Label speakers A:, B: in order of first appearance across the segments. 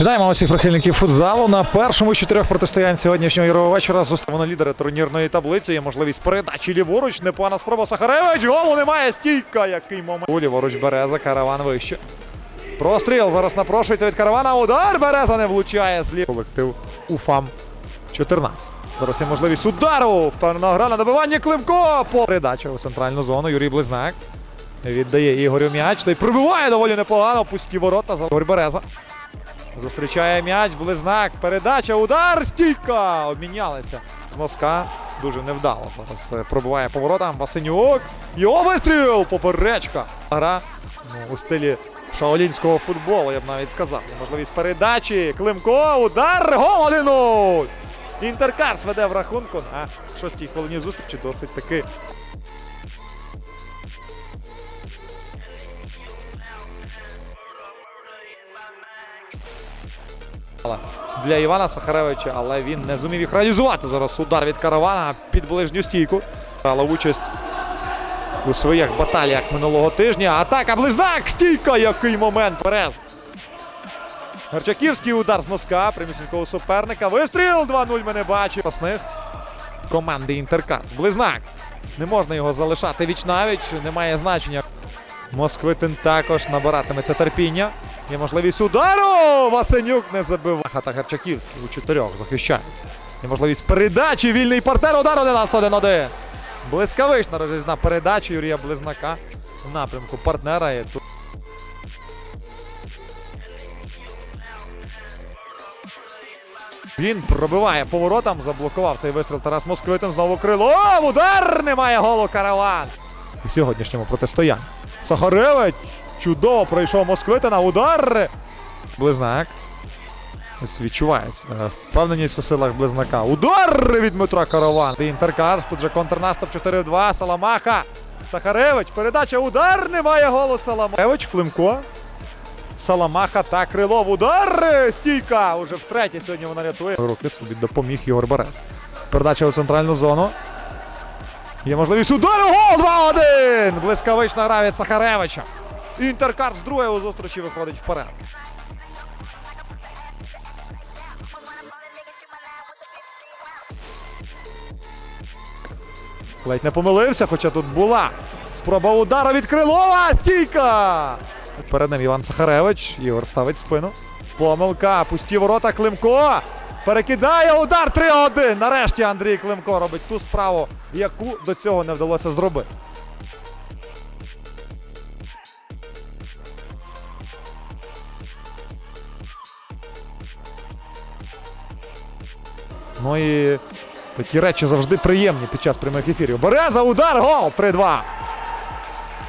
A: Вітаємо усіх прихильників футзалу на першому з чотирьох протистоянь сьогоднішнього ігрового вечора. Зустрімо лідери турнірної таблиці. Є можливість передачі ліворуч. Непогана спроба Сахаревич. Голу немає. Стійка. Який момент. Ліворуч Береза. Караван вище. Простріл. Зараз напрошується від каравана. Удар. Береза не влучає. Злі. Колектив УФАМ 14. Зараз є можливість удару. Впевнена гра на добивання Климко. По передача у центральну зону. Юрій Близнак. Віддає Ігорю м'яч. Той пробиває доволі непогано. Пусті ворота. За Береза. Зустрічає м'яч, близнак, передача, удар, стійка! Обмінялися. З носка дуже невдало. Зараз е, пробиває поворотом Васенюк. Його вистріл! Поперечка. Гра ну, у стилі шаолінського футболу, я б навіть сказав. Можливість передачі. Климко, удар, гол 1-0! Інтеркарс веде в рахунку на шостій хвилині зустрічі. Досить таки для Івана Сахаревича, але він не зумів їх реалізувати. Зараз удар від каравана під ближню стійку. Брала участь у своїх баталіях минулого тижня. Атака близнак! Стійка! Який момент! Перез. Гарчаківський удар з носка прямісінького суперника. Вистріл 2-0 ми не бачимо. Пасних команди Інтеркас. Близнак. Не можна його залишати віч навіч. Немає значення. Москвитин також набиратиметься терпіння. Є можливість удару! Васенюк не забив. Хата Гарчаківський у чотирьох захищається. Є можливість передачі. Вільний партнер. Удар 11-1-1. Блискавична розрізна передача Юрія Близнака в напрямку партнера. І тут Він пробиває поворотом, заблокував цей вистріл Тарас Москвитин. Знову крило. Удар! Немає голу караван. У сьогоднішньому протистоянні. Сахаревич чудово пройшов Москвитина. Удар! Близнак. Ось відчувається. е, Впевненість у силах близнака. Удар від Дмитра Караван. Інтеркарс. Тут же контрнаступ 4-2. Саламаха. Сахаревич. Передача. Удар. Немає голу Саламахевич. Климко. Саламаха та Крилов. Удар! Стійка! Уже втретє сьогодні вона рятує. Руки собі допоміг Ігор Берез. Передача у центральну зону. Є можливість удару. Гол 2-1! Блискавична гра від Сахаревича. Інтеркар з другої у зустрічі виходить вперед. Ледь не помилився, хоча тут була спроба удару від Крилова. Стійка! Перед ним Іван Сахаревич. Ігор ставить спину. Помилка. Пусті ворота Климко. Перекидає удар 3-1. Нарешті Андрій Климко робить ту справу, яку до цього не вдалося зробити. Ну і такі речі завжди приємні під час прямих ефірів. Береза, удар, гол! 3-2.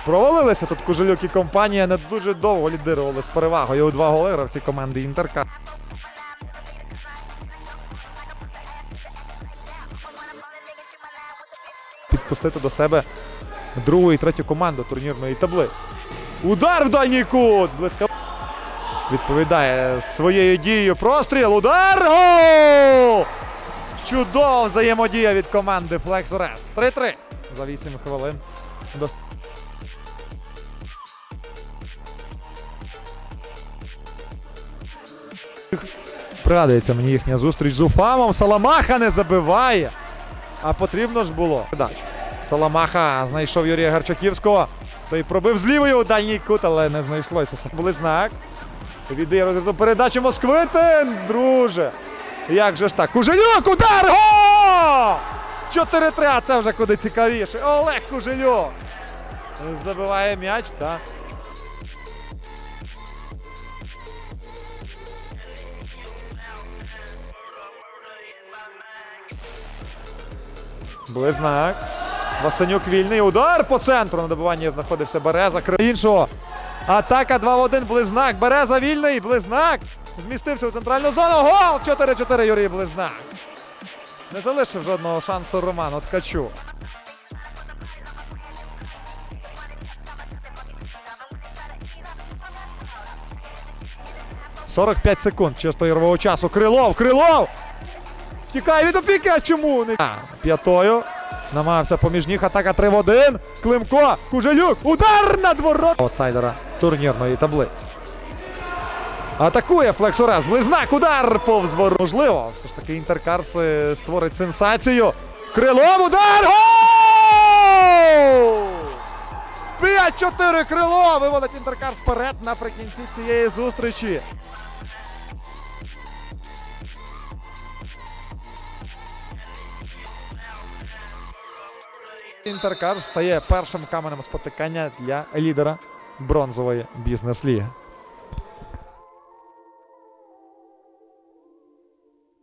A: Провалилися тут Кужельок і компанія не дуже довго лідирували з перевагою у два голи гравці команди Інтерка. Підпустити до себе другу і третю команду турнірної таблиці. Удар в дальній кут! Близько. Відповідає своєю дією. Простріл. Удар! Гол! Чудова взаємодія від команди Flex Ores. 3-3 за 8 хвилин. До Пригадується мені їхня зустріч з Уфамом. Саламаха не забиває. А потрібно ж було. Саламаха знайшов Юрія Гарчаківського. Той пробив з лівої у дальній кут, але не знайшлося. Близнак. Віддає розряду передачу Москвитин. Друже. Як же ж так? Кужельок, удар! Го! 4-3, а це вже куди цікавіше. Олег Кужельок. Забиває м'яч, так. Близнак. Васенюк вільний. Удар по центру. На добиванні знаходився Береза. Іншого. Атака 2 в 1. Близнак. Береза вільний. Близнак. Змістився у центральну зону. Гол! 4-4 Юрій Близнак. Не залишив жодного шансу Роману Ткачу. «45 секунд чисто ігрового часу. Крилов! Крилов! Втікає від опіки, а чому не п'ятою. Намагався поміж ніг атака 3 в 1. Климко, Кужелюк, удар над ворот. Аутсайдера турнірної таблиці. Атакує Флексорез. Близнак. Удар повз ворот. Можливо, все ж таки Інтеркарс е, створить сенсацію. Крилом удар. Гол! 5-4 крило. Виводить Інтеркарс вперед наприкінці цієї зустрічі. Інтеркарс стає першим каменем спотикання для лідера бронзової бізнес-ліги.